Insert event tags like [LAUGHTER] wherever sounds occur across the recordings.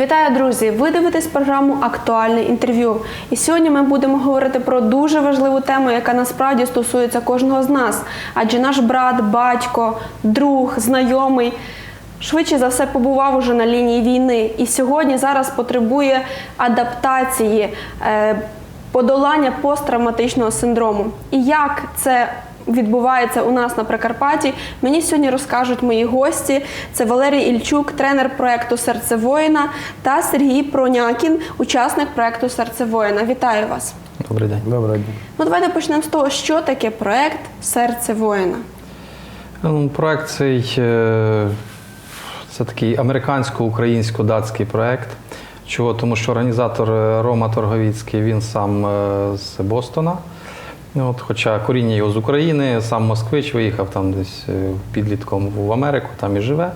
Вітаю, друзі! Ви дивитесь програму Актуальне інтерв'ю. І сьогодні ми будемо говорити про дуже важливу тему, яка насправді стосується кожного з нас. Адже наш брат, батько, друг, знайомий швидше за все побував уже на лінії війни. І сьогодні зараз потребує адаптації, е, подолання посттравматичного синдрому. І як це відбувається у нас на Прикарпатті. Мені сьогодні розкажуть мої гості. Це Валерій Ільчук, тренер проекту Серце воїна та Сергій Пронякін, учасник проекту Серце воїна. Вітаю вас. Добрий день. Доброго дня. Ну, давайте почнемо з того, що таке проект Серце воїна. Ну, Проект цей е, це такий американсько-українсько-датський проект. Чого? Тому що організатор е, Рома Торговіцький, він сам е, з Бостона. Ну, От, хоча коріння його з України, сам москвич виїхав там десь е, підлітком в Америку, там і живе.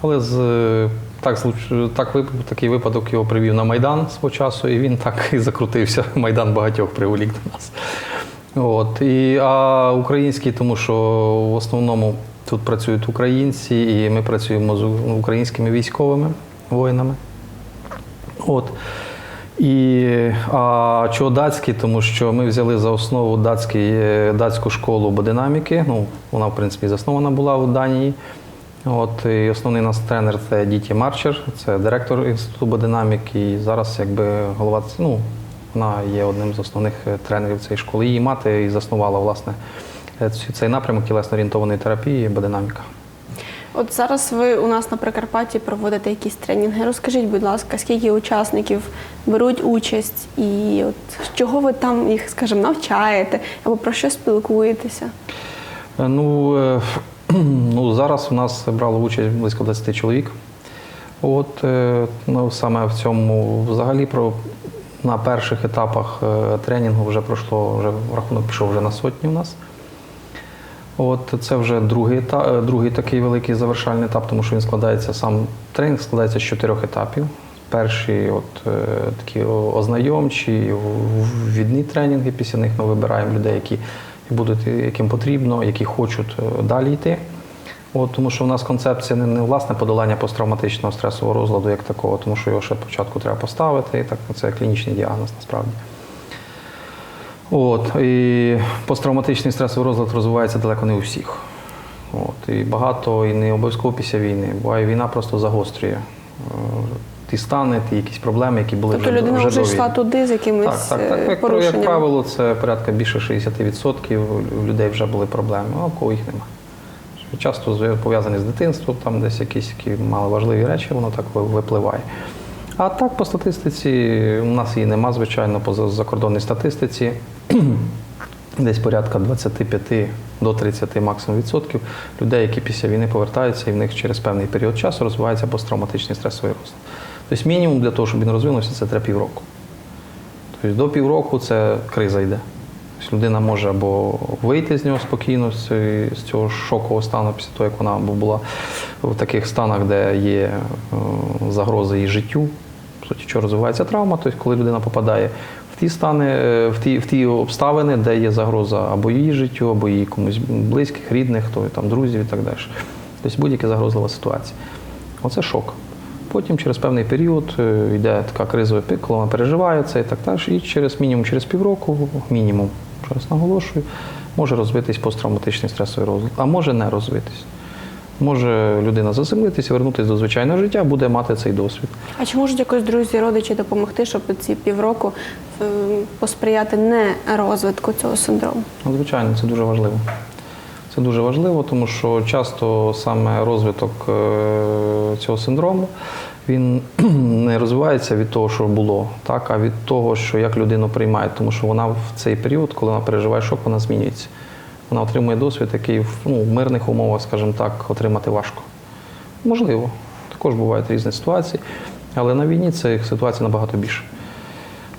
Але з, е, так, так, такий випадок його привів на Майдан свого часу, і він так і закрутився. [LAUGHS] Майдан багатьох приволік до нас. От. І, а український, тому що в основному тут працюють українці, і ми працюємо з українськими військовими воїнами. От. І, а чого датський? Тому що ми взяли за основу датський, е, датську школу бодинаміки. Ну, вона, в принципі, заснована була в Данії. От, і основний наш тренер це Діті Марчер, це директор інституту бодинаміки. І зараз якби голова, ну, вона є одним з основних е, тренерів цієї школи. Її мати і заснувала власне е, цей напрямок тілесно-орієнтованої терапії, бодинаміка. От зараз ви у нас на Прикарпатті проводите якісь тренінги. Розкажіть, будь ласка, скільки учасників беруть участь, і от чого ви там їх, скажімо, навчаєте або про що спілкуєтеся? Е, Ну, е, [CLEARS THROAT] ну, зараз у нас брало участь близько 20 чоловік. От, е, ну, саме в цьому взагалі про, на перших етапах тренінгу вже пройшло, вже рахунок пішов вже на сотні у нас. От це вже другий, ета- е, другий такий великий завершальний етап, тому що він складається сам тренінг складається з чотирьох етапів. Перші от, е, такі ознайомчі, в- ввідні тренінги. Після них ми вибираємо людей, які будуть, яким потрібно, які хочуть е, далі йти. От, тому що в нас концепція не, не власне подолання посттравматичного стресового розладу як такого, тому що його ще спочатку треба поставити, і так це клінічний діагноз насправді. От, і посттравматичний стресовий розлад розвивається далеко не у всіх. От, і багато, і не обов'язково після війни. Буває, війна просто загострює е, ті стани, ті якісь проблеми, які були Тобто вже, людина вже йшла туди з якимись так, так. е, Як, порушеннями. як правило, це порядка більше 60% у людей вже були проблеми, а у кого їх немає. Часто пов'язані з дитинством, там десь якісь які мали важливі речі, воно так випливає. А так, по статистиці, у нас її нема, звичайно, по закордонній статистиці. [CLEARS THROAT] Десь порядка 25 до 30 максимум відсотків людей, які після війни повертаються, і в них через певний період часу розвивається посттравматичний стресовий рост. Тобто мінімум для того, щоб він розвинувся, це треба півроку. Тобто до півроку це криза йде. Тобто людина може або вийти з нього спокійно, з, цього шокового стану, після того, як вона була в таких станах, де є е, загрози її життю. По суті, що розвивається травма, тобто коли людина попадає в ті стани, е, в ті, в ті обставини, де є загроза або її життю, або її комусь близьких, рідних, хто там друзів і так далі. Тобто будь-яка загрозлива ситуація. Оце шок. Потім через певний період е, йде така кризова пік, коли вона переживає це і так далі. І через мінімум через півроку, мінімум, ще раз наголошую, може розвитись посттравматичний стресовий розлад, а може не розвитись. Може людина заземлитися, вернутися до звичайного життя, буде мати цей досвід. А чи можуть якось друзі, родичі допомогти, щоб ці півроку е, посприяти не розвитку цього синдрому? Ну, Звичайно, це дуже важливо. Це дуже важливо, тому що часто саме розвиток е, цього синдрому він [CLEARS THROAT] не розвивається від того, що було, так, а від того, що як людину приймає, тому що вона в цей період, коли вона переживає шок, вона змінюється. Вона отримує досвід, який ну, в мирних умовах, скажімо так, отримати важко. Можливо, також бувають різні ситуації, але на війні цих ситуацій набагато більше.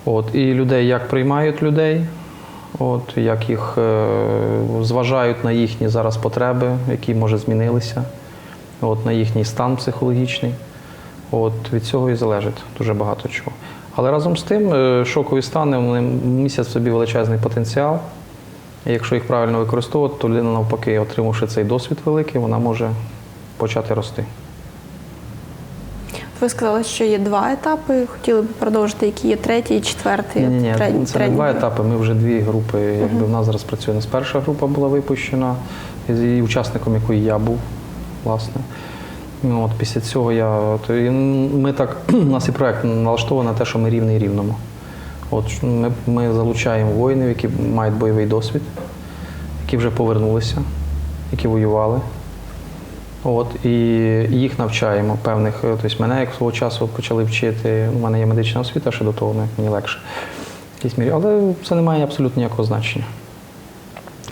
От, і людей як приймають людей, от, як їх е, зважають на їхні зараз потреби, які може змінилися, от, на їхній стан психологічний. От, від цього і залежить дуже багато чого. Але разом з тим, е, шокові стани вони містять в собі величезний потенціал. І якщо їх правильно використовувати, то людина навпаки, отримавши цей досвід великий, вона може почати рости. ви сказали, що є два етапи. Хотіли б продовжити, які є третій і четвертий. Ні, ні, от це не два етапи. Ми вже дві групи. Якби в нас зараз працює. У нас перша група була випущена, і учасником якої я був, власне. Ну, от після цього я. То, ми так, [CLEARS THROAT] у нас і проект налаштований на те, що ми рівний рівному. От ми, ми залучаємо воїнів, які мають бойовий досвід, які вже повернулися, які воювали. От, і їх навчаємо певних. е, Тобто мене як свого часу почали вчити. У мене є медична освіта ще до того, ну, мені легше. але це не має абсолютно ніякого значення.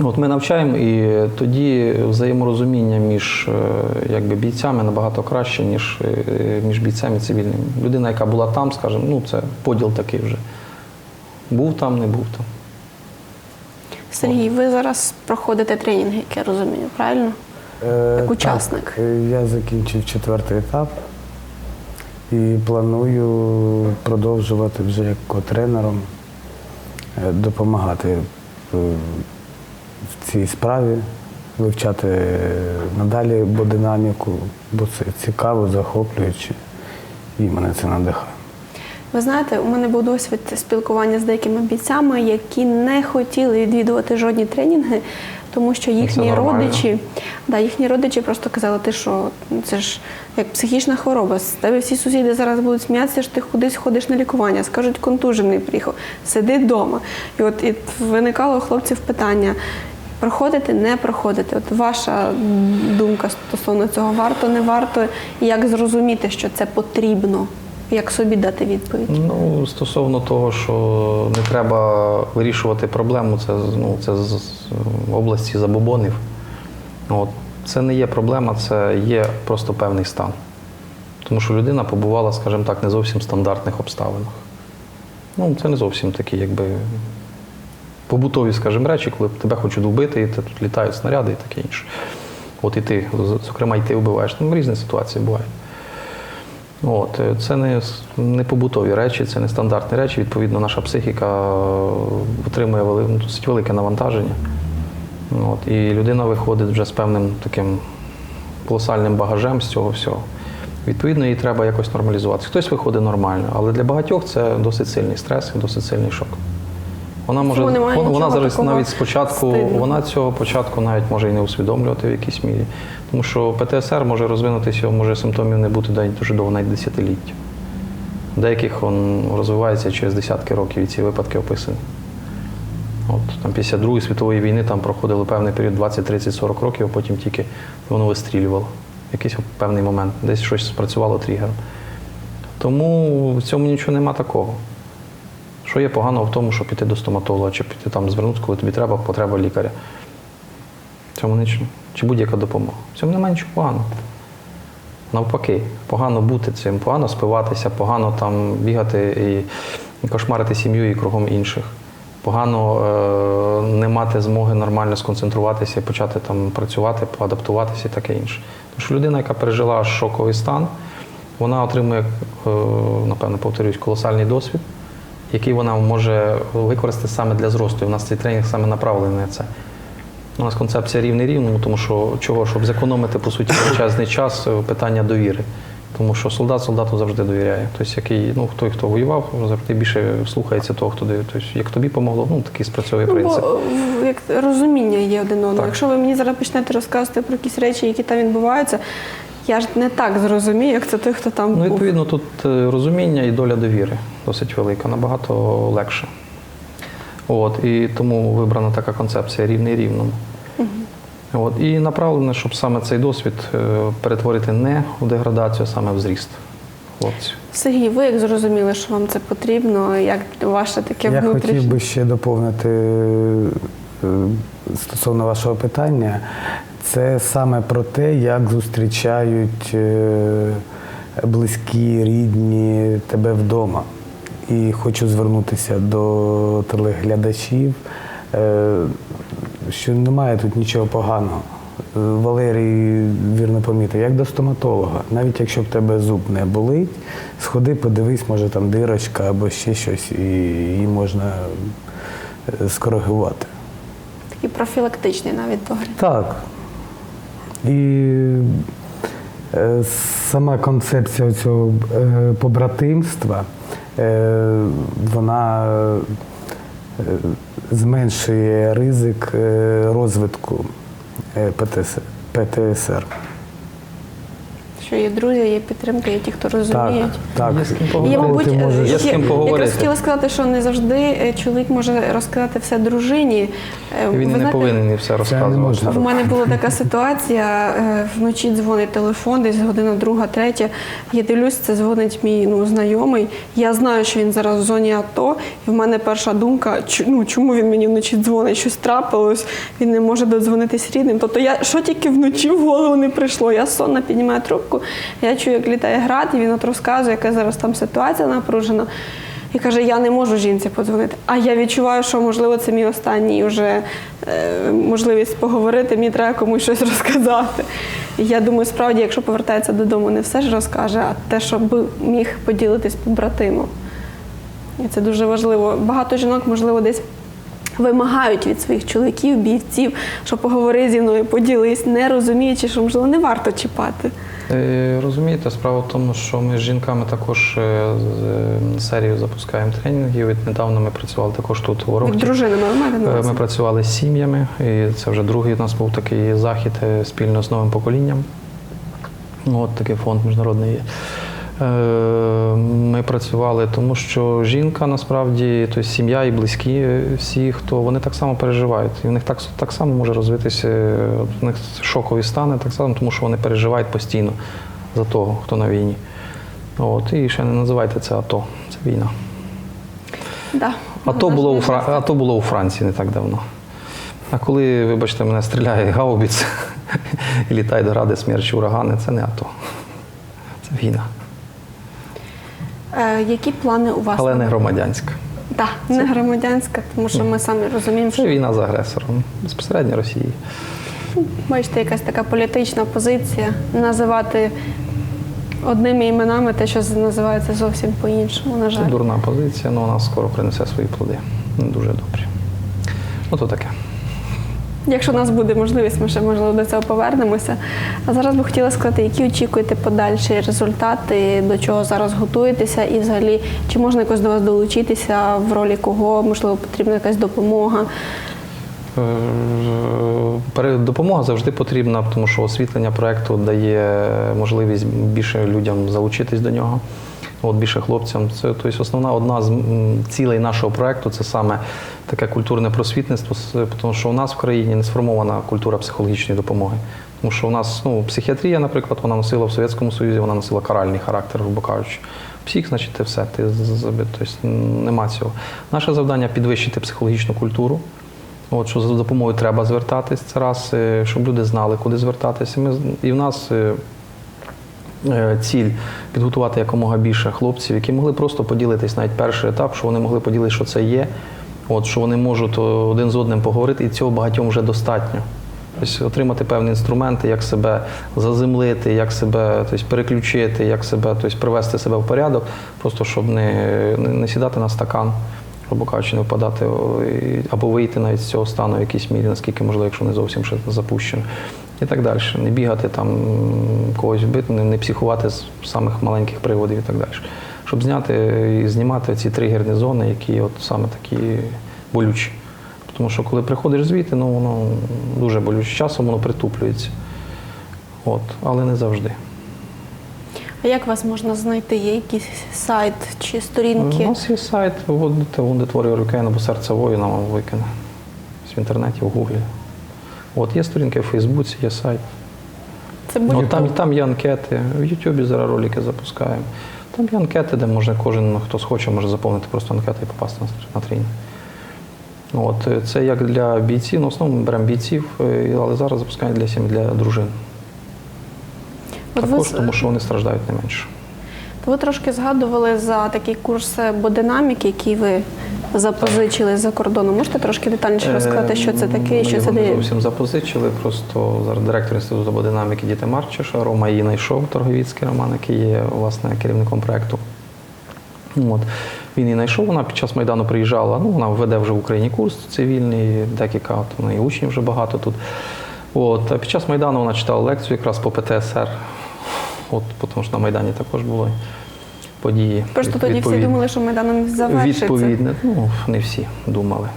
От ми навчаємо, і тоді взаєморозуміння між е, якби, бійцями набагато краще, ніж е, між бійцями цивільними. Людина, яка була там, скажімо, ну це поділ такий вже. Був там, не був там. Сергій, ви зараз проходите тренінги, як я розумію, правильно? Е, Як учасник. Так, е, я закінчив четвертий етап і планую продовжувати вже як котренером е, допомагати в цій справі, вивчати надалі бо динаміку, бо це цікаво, захоплююче і мене це надихає. Ви знаєте, у мене був досвід спілкування з деякими бійцями, які не хотіли відвідувати жодні тренінги, тому що їхні родичі, да, їхні родичі просто казали, ти що, ну, це ж як психічна хвороба. З тебе всі сусіди зараз будуть сміятися, що ти кудись ходиш на лікування, скажуть, контужений приїхав, сиди вдома. І от і виникало у хлопців питання. Проходити, не проходити. От ваша думка стосовно цього варто, не варто, і як зрозуміти, що це потрібно, як собі дати відповідь. Ну, стосовно того, що не треба вирішувати проблему, це, ну, це з області забобонів. От. Це не є проблема, це є просто певний стан. Тому що людина побувала, скажімо так, не зовсім в стандартних обставинах. Ну, це не зовсім такі, якби побутові, скажімо, речі, коли тебе хочуть вбити, і ти- тут літають снаряди і таке інше. От і ти, зокрема, і ти вбиваєш. Ну, різні ситуації бувають. От, е, це не, не побутові речі, це не стандартні речі. Відповідно, наша психіка е, отримує вели, ну, досить велике навантаження. От, і людина виходить вже з певним таким колосальним багажем з цього всього. Відповідно, її треба якось нормалізувати. Хтось виходить нормально, але для багатьох це досить сильний стрес і досить сильний шок. Вона може вона, вона зараз навіть спочатку, стидного. вона цього початку навіть може і не усвідомлювати в якійсь мірі. Тому що ПТСР може розвинутися, може симптомів не бути навіть дуже довго, навіть десятиліття. Деяких він розвивається через десятки років, і ці випадки описані. От, там, після Другої світової війни там проходили певний період 20, 30, 40 років, а потім тільки воно вистрілювало. Якийсь певний момент, десь щось спрацювало тригером. Тому в цьому нічого нема такого. Що є поганого в тому, щоб піти до стоматолога, чи піти там звернутися, коли тобі треба, потреба лікаря. Цьому нічого. Чи будь-яка допомога. В цьому немає нічого поганого. Навпаки, погано бути цим, погано спиватися, погано там бігати і кошмарити сім'ю і кругом інших. Погано е- не мати змоги нормально сконцентруватися і почати там працювати, адаптуватися і таке інше. Тому що людина, яка пережила шоковий стан, вона отримує, е- напевно, повторюсь, колосальний досвід, який вона може використати саме для зросту. І в нас цей тренінг саме направлений на це. У нас концепція рівний рівному, тому що чого, щоб зекономити по суті величезний час, е, питання довіри. Тому що солдат солдату завжди довіряє. Тобто, який, ну, той, хто воював, завжди більше слухається того, хто дає. Тобто, як тобі помогло, ну такий спрацьовує Ну, принцип. бо е, як розуміння є один одного. Якщо ви мені зараз почнете розказувати про якісь речі, які там відбуваються, я ж не так зрозумію, як це той, хто там Ну, був. відповідно, тут е, розуміння і доля довіри досить велика, набагато легше. От, і тому вибрана така концепція рівний рівному. От, і направлено, щоб саме цей досвід е, перетворити не в деградацію, а саме в зріст хлопців. Сергій, ви як зрозуміли, що вам це потрібно, як ваше таке Я внутрішнє? хотів би ще доповнити е, стосовно вашого питання. Це саме про те, як зустрічають е, близькі, рідні тебе вдома. І хочу звернутися до телеглядачів, е, що немає тут нічого поганого. Валерій вірно помітив, як до стоматолога. Навіть якщо в тебе зуб не болить, сходи, подивись, може там дирочка або ще щось, і її можна е, скоригувати. Такий профілактичний навіть догляд. Так. І Е, Сама концепція цього побратимства, вона е, зменшує ризик е, розвитку е, ПТСР. Що є друзі, є підтримка, є ті, хто розуміють. так. Є поговорити. я, мабуть, Ти можеш- Є з ким поговорити. якраз хотіла сказати, що не завжди е, чоловік може розказати все дружині. Е, Він ви не знаєте, повинен все розказувати. можна. В мене була така ситуація. е, Вночі дзвонить телефон, десь година друга, третя. Я дивлюсь, це дзвонить мій ну, знайомий. Я знаю, що він зараз в зоні АТО, і в мене перша думка: чу- ну, чому він мені вночі дзвонить? Щось трапилось, він не може додзвонитись рідним. Тобто я що тільки вночі в голову не прийшло. Я сонна піднімаю трубку, я чую, як літає град, і він от розказує, яка зараз там ситуація напружена. І каже, я не можу жінці подзвонити. А я відчуваю, що можливо це мій останній вже е, можливість поговорити, мені треба комусь щось розказати. І я думаю, справді, якщо повертається додому, не все ж розкаже, а те, щоб міг поділитись побратимом. І це дуже важливо. Багато жінок, можливо, десь вимагають від своїх чоловіків, бійців, що поговори зі мною, поділись, не розуміючи, що можливо не варто чіпати. Е, Розумієте, справа в тому, що ми з жінками також е, з серію запускаємо тренінгів. І недавно ми працювали також тут у Рогті. Дружинами Е, увазі? Ми працювали з сім'ями, і це вже другий у нас був такий захід е, спільно з новим поколінням. Ну, От такий фонд міжнародний є. Е, Ми працювали, тому що жінка насправді, тобто сім'я і близькі, всі, хто вони так само переживають. І в них так, так само може розвитися, е, в них шокові стани, так само, тому що вони переживають постійно за того, хто на війні. От, і ще не називайте це АТО, це війна. Да. АТО було, у Фра... АТО було у Франції не так давно. А коли, вибачте, мене стріляє гаубіц [LAUGHS] і літає до ради смерчі урагани, це не АТО. Це війна. Е, які плани у вас? Але не громадянська. Так, не громадянська, тому що ми самі розуміємо, Це війна з агресором, безпосередньо Росії. бачите, якась така політична позиція називати одними іменами те, що називається зовсім по-іншому, на Це дурна позиція, але вона скоро принесе свої плоди. Не дуже добрі. Ну то таке. Якщо у нас буде можливість, ми ще можливо до цього повернемося. А зараз би хотіла сказати, які очікуєте подальші результати, до чого зараз готуєтеся, і взагалі чи можна якось до вас долучитися, в ролі кого, можливо, потрібна якась допомога. Е, Допомога завжди потрібна, тому що освітлення проекту дає можливість більше людям залучитись до нього. От більше хлопцям. Це тобто, основна одна з цілей нашого проекту це саме таке культурне просвітництво, тому що у нас в країні не сформована культура психологічної допомоги. Тому що у нас ну, психіатрія, наприклад, вона носила в Совєтському Союзі, вона носила каральний характер, грубо кажучи. Псих, значить, ти все, ти з- з- тобто, нема цього. Наше завдання підвищити психологічну культуру. От що за допомогою треба звертатись, це раз, е, щоб люди знали, куди звертатися. Ми, і в нас е, ціль підготувати якомога більше хлопців, які могли просто поділитись навіть перший етап, що вони могли поділитися, що це є, от, що вони можуть один з одним поговорити, і цього багатьом вже достатньо. Тобто отримати певні інструменти, як себе заземлити, як себе тобто, переключити, як себе тобто, привести себе в порядок, просто щоб не, не, сідати на стакан грубо кажучи, не впадати або вийти навіть з цього стану в якійсь мірі, наскільки можливо, якщо не зовсім ще запущено. І так далі. Не бігати там, когось вбити, не, не психувати з самих маленьких приводів і так далі. Щоб зняти і знімати ці тригерні зони, які от саме такі болючі. Тому що коли приходиш звідти, ну воно дуже болюче. Часом воно притуплюється. От, але не завжди. А як вас можна знайти? Є якийсь сайт чи сторінки? У нас є сайт, Wounded Warrior UK або серце воїна викине. В інтернеті, в Гуглі. От є сторінки в Фейсбуці, є сайт. Це Ну, будь-хто. там, там є анкети. В Ютубі зараз ролики запускаємо. Там є анкети, де можна кожен, хто схоче, може заповнити просто анкету і попасти на, на тренінг. От, е, це як для бійців, ну, в основному ми беремо бійців, е, але зараз запускаємо для сім'ї, для дружин. От Також, з- тому що вони страждають не менше. То ви трошки згадували за такий курс бодинаміки, який ви запозичили за кордону. Можете трошки детальніше розказати, що це таке і що це дає? зовсім запозичили. Просто зараз директор інституту бодинаміки Діти Марчиша, Рома її знайшов, торговіцький Роман, який є власне керівником проекту. От. Він її знайшов, вона під час Майдану приїжджала. Ну, вона веде вже в Україні курс цивільний, декілька, от, в неї учнів вже багато тут. От. А під час Майдану вона читала лекцію якраз по ПТСР. От, тому що на Майдані також були події. Просто тоді всі думали, що Майданом завершиться. Відповідне, ну не всі думали.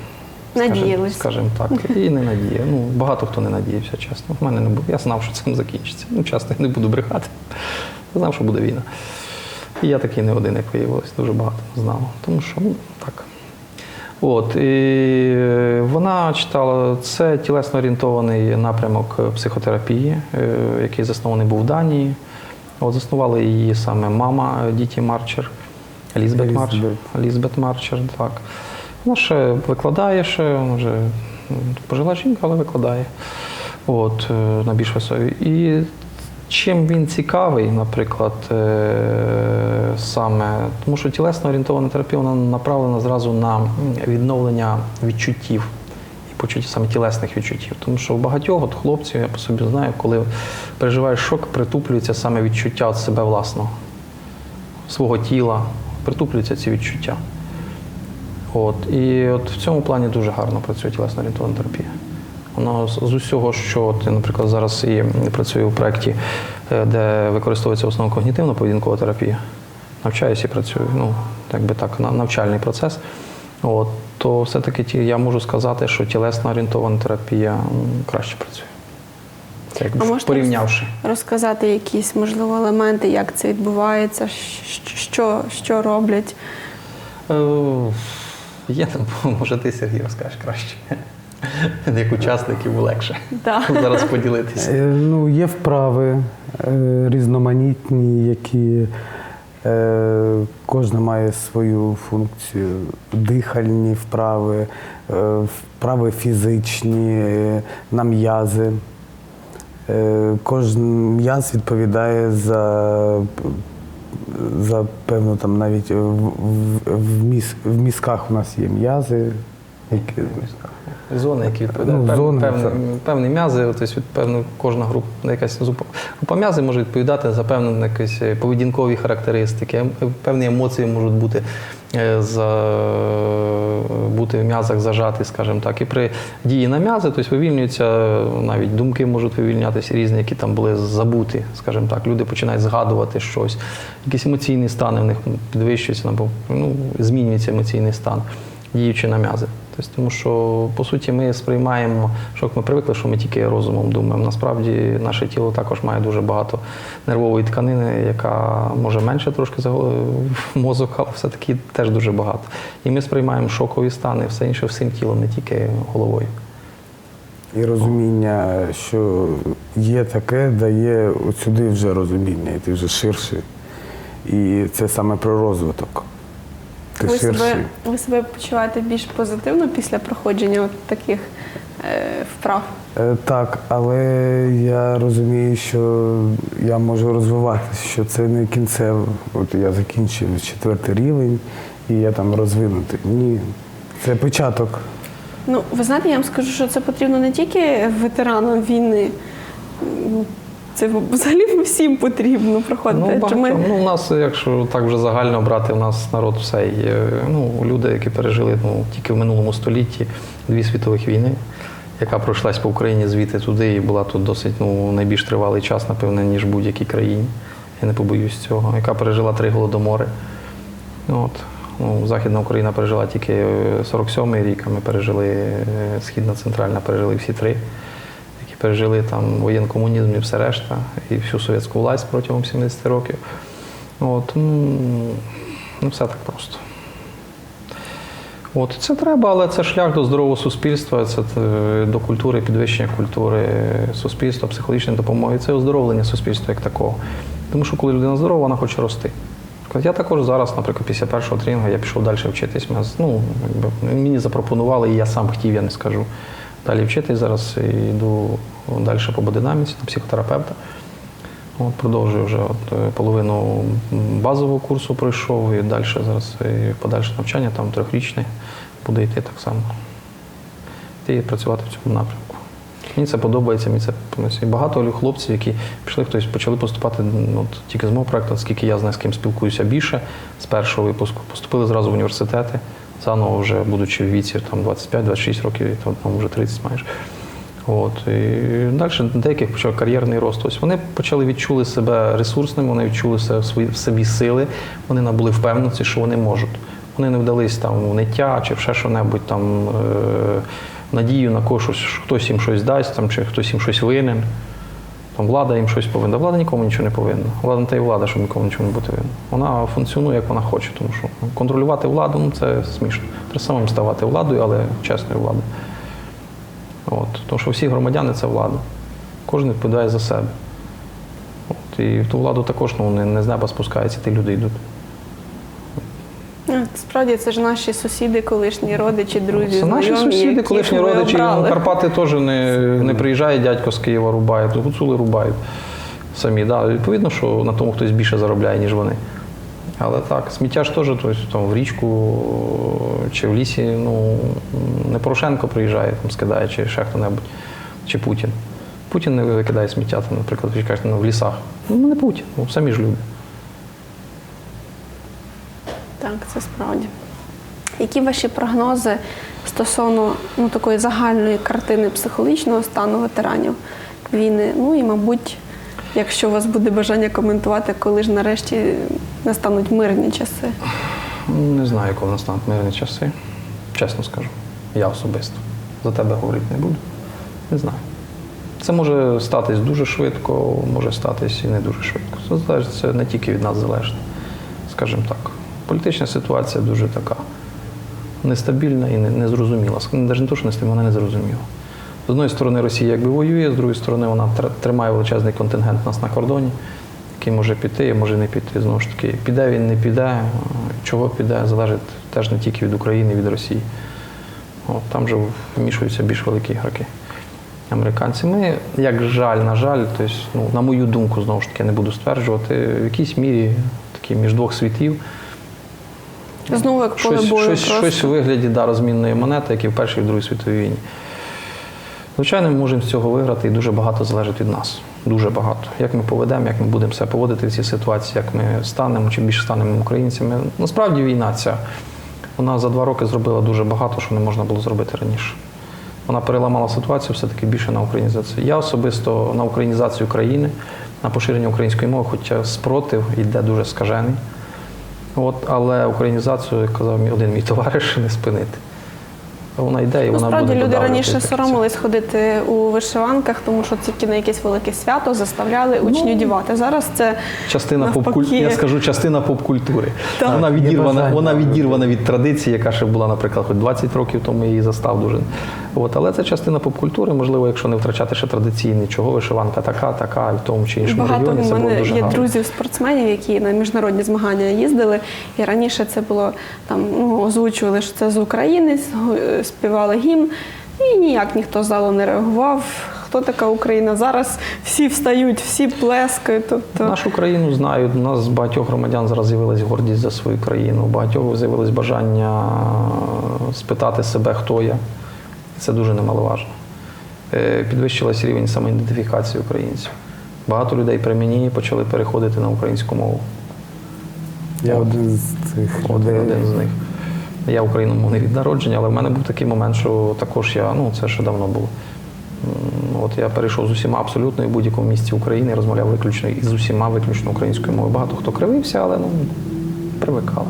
Надіялись. Скажімо так. І не надія. Ну, багато хто не надіявся, чесно. В мене не було. Я знав, що цим закінчиться. Ну, часто я не буду брехати. Я знав, що буде війна. І я такий не один, як виявилось, дуже багато знало. Тому що ну, так. От, і вона читала це тілесно орієнтований напрямок психотерапії, е, який заснований був в Данії. От заснувала її саме мама е, Діті Марчер, Лізбет Марчер. Лізбет Марчер, так. Вона ще викладає, ще вже пожила жінка, але викладає. От, е, на більш високій. І чим він цікавий, наприклад, е, саме, тому що тілесно орієнтована терапія вона направлена зразу на відновлення відчуттів почуття саме тілесних відчуттів. Тому що у багатьох от хлопців, я по собі знаю, коли переживаєш шок, притуплюється саме відчуття от себе власного, свого тіла, притуплюються ці відчуття. От. І от в цьому плані дуже гарно працює тілесно орієнтована терапія. Воно з, усього, що от, наприклад, зараз і працюю в проєкті, е, де використовується в основному когнітивно-поведінкова терапія. Навчаюся і працюю, ну, якби так, на- навчальний процес. От, то все-таки ті- я можу сказати, що тілесно орієнтована терапія краще працює. Це якби А можете порівнявши. розказати якісь, можливо, елементи, як це відбувається, що, що роблять? Е, Є може, ти Сергій розкажеш краще. Як учасників легше Да. зараз поділитися. Е, Ну, є вправи е, різноманітні, які кожна має свою функцію. Дихальні вправи, е, вправи фізичні, е, на м'язи. Е, Кожен м'яз відповідає за, за певно там навіть в, в, в, міз, в мізках у нас є м'язи. Які, Зони, які відповідають Ну, зони, певні, певні м'язи, тобто від певної кожна група, якась група м'язи може відповідати за певні якісь е, поведінкові характеристики, ем- певні емоції можуть бути, е, за, бути в м'язах зажаті, скажімо так. І при дії на м'язи, тобто вивільнюються навіть думки можуть вивільнятися різні, які там були забуті, скажімо так. Люди починають згадувати щось, якісь емоційні стани в них підвищуються, ну, змінюється емоційний стан, діючи на м'язи. Тобто, тому що по суті ми сприймаємо, що ми привикли, що ми тільки розумом думаємо. Насправді наше тіло також має дуже багато нервової тканини, яка може менше трошки в мозок, але все-таки теж дуже багато. І ми сприймаємо шокові стани, все інше всім тілом, не тільки головою. І розуміння, що є таке, дає от сюди вже розуміння, і ти вже ширший. І це саме про розвиток. Ти Ви ширший. себе, ви себе почуваєте більш позитивно після проходження от таких е, вправ? Е, Так, але я розумію, що я можу розвиватися, що це не кінцево. От я закінчив четвертий рівень і я там розвинутий. Ні, це початок. Ну, ви знаєте, я вам скажу, що це потрібно не тільки ветеранам війни. Це взагалі всім потрібно проходити. Ну, багато. ми- ну, у нас, якщо так вже загально брати, у нас народ все є. Ну, люди, які пережили ну, тільки в минулому столітті дві світових війни, яка пройшлась по Україні звідти туди і була тут досить ну, найбільш тривалий час, напевне, ніж в будь-якій країні. Я не побоюсь цього, яка пережила три голодомори. Ну, От. Ну, Західна Україна пережила тільки е, 47-й рік, а ми пережили е, Східна Центральна, пережили всі три, пережили там воєнкомунізм і все решта, і всю совєтську власть протягом 70 років. От, ну, ну, все так просто. От, це треба, але це шлях до здорового суспільства, це е, до культури, підвищення культури суспільства, психологічної допомоги. Це оздоровлення суспільства як такого. Тому що коли людина здорова, вона хоче рости. Я також зараз, наприклад, після першого тренінгу я пішов далі вчитись. Ну, мені запропонували, і я сам хотів, я не скажу. Далі вчитись зараз йду далі по бодинаміці на психотерапевта. От, продовжую вже от, е, половину базового курсу пройшов і далі зараз і подальше навчання, там трьохрічне, буде йти так само. І працювати в цьому напрямку. Мені це подобається, мені це. І багато хлопців, які пішли, хтось почали поступати ну, от, тільки з мого проєкту, скільки я знаю, з ким спілкуюся більше, з першого випуску, поступили зразу в університети, заново вже будучи в віці там, 25-26 років, там, там вже 30 майже. От. І далі деяких почав кар'єрний рост. Ось вони почали відчули себе ресурсними, вони відчули себе в, собі сили, вони набули впевненості, що вони можуть. Вони не вдались там в ниття чи в ще що-небудь там е- надію на когось, що хтось їм щось дасть, там, чи хтось їм щось винен. Там влада їм щось повинна. Влада нікому нічого не повинна. Влада та й влада, щоб нікому нічого не бути винна. Вона функціонує, як вона хоче, тому що контролювати владу ну, це смішно. Треба самим ставати владою, але чесною владою. От. Тому що всі громадяни це влада. Кожен відповідає за себе. От. І в ту владу також ну, не, не з неба спускається, ті люди йдуть. Справді це ж наші сусіди, колишні родичі, друзі. Це наші знайомі, сусіди, колишні ми родичі. обрали. Ну, Карпати теж не, не приїжджає дядько з Києва рубає, то гуцули рубають самі. Да. Відповідно, що на тому хтось більше заробляє, ніж вони. Але так, сміття ж теж тобто, там, в річку чи в лісі, ну, не Порошенко приїжджає, там, скидає, чи ще хто-небудь, чи Путін. Путін не викидає сміття, там, наприклад, кажете, ну, в лісах. Ну, не Путін, ну, самі ж люди. Так, це справді. Які ваші прогнози стосовно ну, такої загальної картини психологічного стану ветеранів війни? Ну і, мабуть, якщо у вас буде бажання коментувати, коли ж нарешті настануть мирні часи. Не знаю, коли настануть мирні часи. Чесно скажу. Я особисто. За тебе говорити не буду. Не знаю. Це може статись дуже швидко, може статись і не дуже швидко. Це залежить, це не тільки від нас залежить. Скажімо так. Політична ситуація дуже така нестабільна і незрозуміла. Навіть не то, що нестабільна, вона незрозуміла. З одної сторони, Росія якби воює, з другої сторони, вона тримає величезний контингент нас на кордоні, який може піти, а може не піти. Знову ж таки, піде він, не піде. Чого піде, залежить теж не тільки від України, від Росії. От, там же вмішуються більш великі ігроки. Американці. Ми, як жаль, на жаль, тобто, ну, на мою думку, знову ж таки, не буду стверджувати, в якійсь мірі такі між двох світів. Знову як поле Щось, бою. щось, щось у вигляді да, розмінної монети, як і в Першій і в Другій світовій війні. Звичайно, ми можемо з цього виграти, і дуже багато залежить від нас. Дуже багато. Як ми поведемо, як ми будемо себе поводити в цій ситуації, як ми станемо, чи більше станемо українцями. Насправді війна ця. Вона за два роки зробила дуже багато, що не можна було зробити раніше. Вона переламала ситуацію все-таки більше на українізацію. Я особисто на українізацію країни, на поширення української мови, хоча спротив йде дуже скажений. От, але українізацію, як казав мій один мій товариш, не спинити. Вона йде і вона Насправді буде люди раніше соромились ходити у вишиванках, тому що тільки на якесь велике свято заставляли учнів Ну, дівати. Зараз це Частина навпаки. попкультури, я скажу, частина попкультури. Так. Вона відірвана, вона відірвана від традиції, яка ще була, наприклад, хоч 20 років тому її застав дуже. От, але це частина попкультури, можливо, якщо не втрачати ще традиційний, чого вишиванка така, така, в тому чи іншому Багато регіоні це було дуже є друзів спортсменів, які на міжнародні змагання їздили. І раніше це було там ну, озвучували, що це з України, співали гімн, і ніяк ніхто з залу не реагував. Хто така Україна? Зараз всі встають, всі плескають. Тобто Нашу країну знають. У нас з багатьох громадян зараз з'явилась гордість за свою країну. У багатьох з'явилось бажання спитати себе, хто я. Це дуже немаловажно. Е, Підвищилась рівень самоідентифікації українців. Багато людей при мені почали переходити на українську мову. Я один з цих От людей. один з них. Я україномовний від народження, але в мене був такий момент, що також я, ну це ще давно було. От я перейшов з усіма абсолютно і в будь-якому місці України розмовляв виключно і з усіма виключно українською мовою. Багато хто кривився, але ну привикали.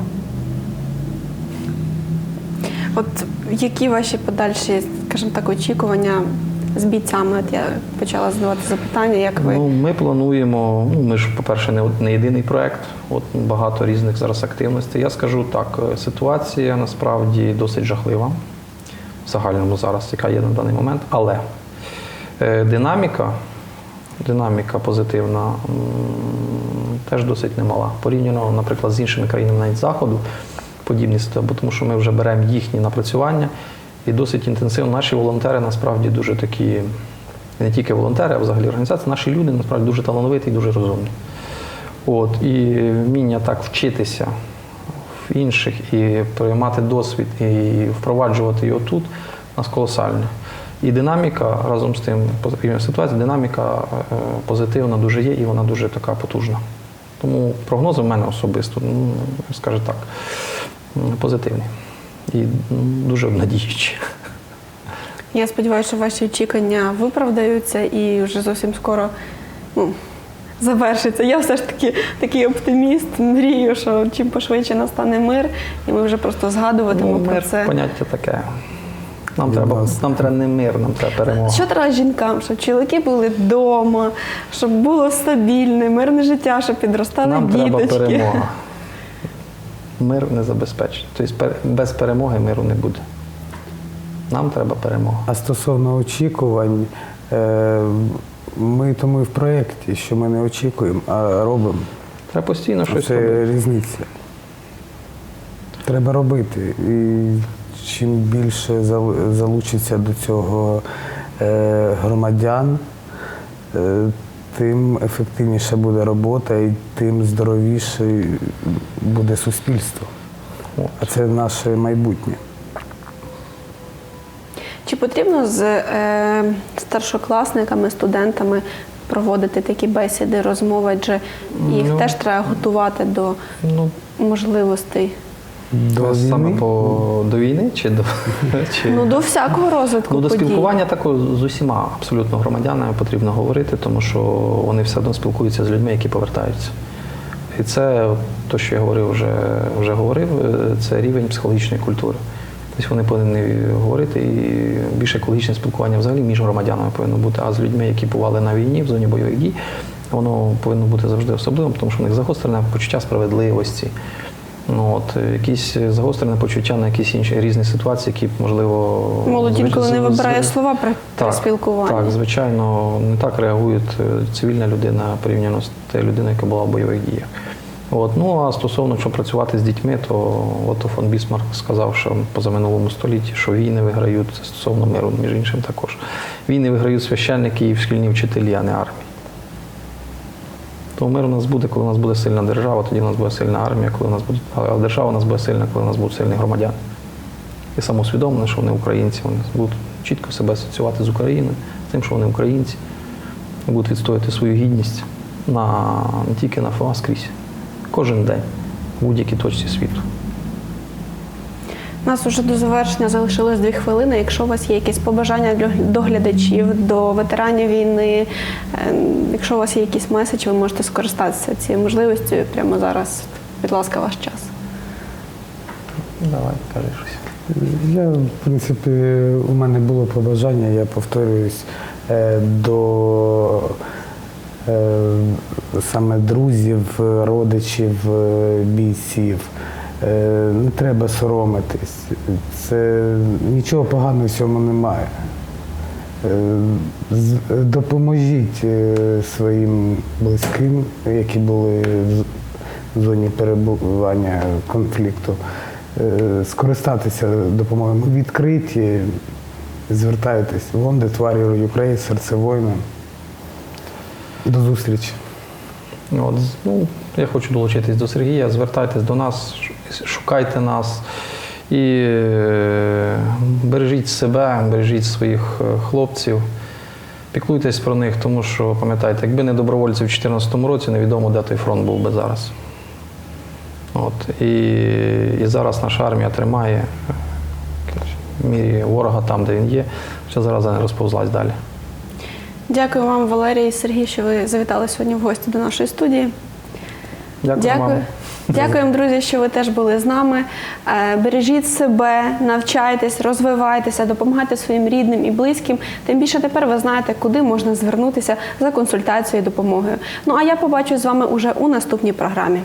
От які ваші подальші, скажімо так, очікування з бійцями? От я почала задавати запитання, як ви Ну, ми плануємо. Ну, ми ж, по-перше, не, не єдиний проект, от багато різних зараз активностей. Я скажу так, е, ситуація насправді досить жахлива в загальному зараз, яка є на даний момент. Але е, динаміка, динаміка позитивна теж досить немала. Порівняно, наприклад, з іншими країнами навіть заходу, подібні ситуації, тому що ми вже беремо їхні напрацювання і досить інтенсивно. Наші волонтери насправді дуже такі, не тільки волонтери, а взагалі організації, наші люди насправді дуже талановиті і дуже розумні. От, і вміння так вчитися в інших і приймати досвід, і впроваджувати його тут у нас колосальне. І динаміка разом з тим, ситуація, динаміка е, позитивна дуже є, і вона дуже така потужна. Тому прогнози в мене особисто, ну, скажу так, м, позитивні і дуже обнадіючі. Я сподіваюся, що ваші очікування виправдаються і вже зовсім скоро ну, завершиться. Я все ж таки такий оптиміст, мрію, що чим пошвидше настане мир, і ми вже просто згадуватимемо Ну, про мир це. поняття таке. Нам треба, нам треба не мир, нам треба перемога. Що треба жінкам, щоб чоловіки були вдома, щоб було стабільне, мирне життя, щоб підростали Нам діточки. треба перемога. Мир не забезпечить. Тобто без перемоги миру не буде. Нам треба перемога. А стосовно очікувань, е, ми тому і в проєкті, що ми не очікуємо, а робимо. Треба постійно щось робити. Це різниця. Треба робити. І чим більше залучиться до цього е, громадян, е, тим ефективніша буде робота і тим здоровіше буде суспільство. От. А це наше майбутнє. Чи потрібно з е, старшокласниками, студентами проводити такі бесіди, розмови, адже їх Ну. теж треба готувати до Ну, можливостей? До це саме по, до війни чи до [LAUGHS] чи... Ну, до всякого розвитку Ну, до подій. спілкування також з усіма абсолютно громадянами потрібно говорити, тому що вони все одно спілкуються з людьми, які повертаються. І це те, що я говорив, вже, вже говорив, е, це рівень психологічної культури. Тобто вони повинні говорити і більше екологічне спілкування взагалі між громадянами повинно бути, а з людьми, які бували на війні, в зоні бойових дій, воно повинно бути завжди особливим, тому що в них загострене почуття справедливості. Ну, от, е, якісь загострене почуття на якісь інші різні ситуації, які, можливо, Молодь звич- інколи не вибирає слова при, при спілкуванні. Так, звичайно, не так реагує е, цивільна людина порівняно з тією людиною, яка була в бойових діях. От. Ну а стосовно, якщо працювати з дітьми, то Отто фон Бісмарк сказав, що позаминулому столітті, що війни виграють стосовно миру, між іншим також. Війни виграють священники і шкільні вчителі, а не армії. То мир у нас буде, коли у нас буде сильна держава, тоді у нас буде сильна армія, коли у нас буде, а держава у нас буде сильна, коли у нас будуть сильні громадяни. І самоусвідомлено, що вони українці, вони будуть чітко себе асоціювати з Україною, з тим, що вони українці, будуть відстояти свою гідність на, не тільки на ФОА, скрізь. Кожен день, в будь-якій точці світу. У нас вже до завершення залишилось дві хвилини. Якщо у вас є якісь побажання до глядачів, до ветеранів війни, е, якщо у вас є якийсь меседж, ви можете скористатися цією можливістю прямо зараз. Будь ласка, ваш час. Давай, кажи щось. Я, в принципі, у мене було побажання, я повторююсь, е, до е, саме друзів, родичів, бійців. Е, Не треба соромитись. Це нічого поганого в цьому немає. Е, Допоможіть е, своїм близьким, які були в зоні перебування конфлікту, скористатися допомогою. Відкриті, звертайтесь. Вонди, тварі Юкрей, серце воїна. До зустрічі. От, ну, я хочу долучитись до Сергія. Звертайтесь до нас, шукайте нас і е, бережіть себе, бережіть своїх е, хлопців, піклуйтесь про них, тому що пам'ятайте, якби не добровольці в 2014 році, невідомо, де той фронт був би зараз. От, і, і зараз наша армія тримає в мірі ворога там, де він є, що зараза не розповзлась далі. Дякую вам, Валерій і Сергій, що ви завітали сьогодні в гості до нашої студії. Дякую, Дякую. вам. Дякуємо, друзі, що ви теж були з нами. Е, Бережіть себе, навчайтесь, розвивайтеся, допомагайте своїм рідним і близьким. Тим більше тепер ви знаєте, куди можна звернутися за консультацією і допомогою. Ну а я побачу з вами уже у наступній програмі.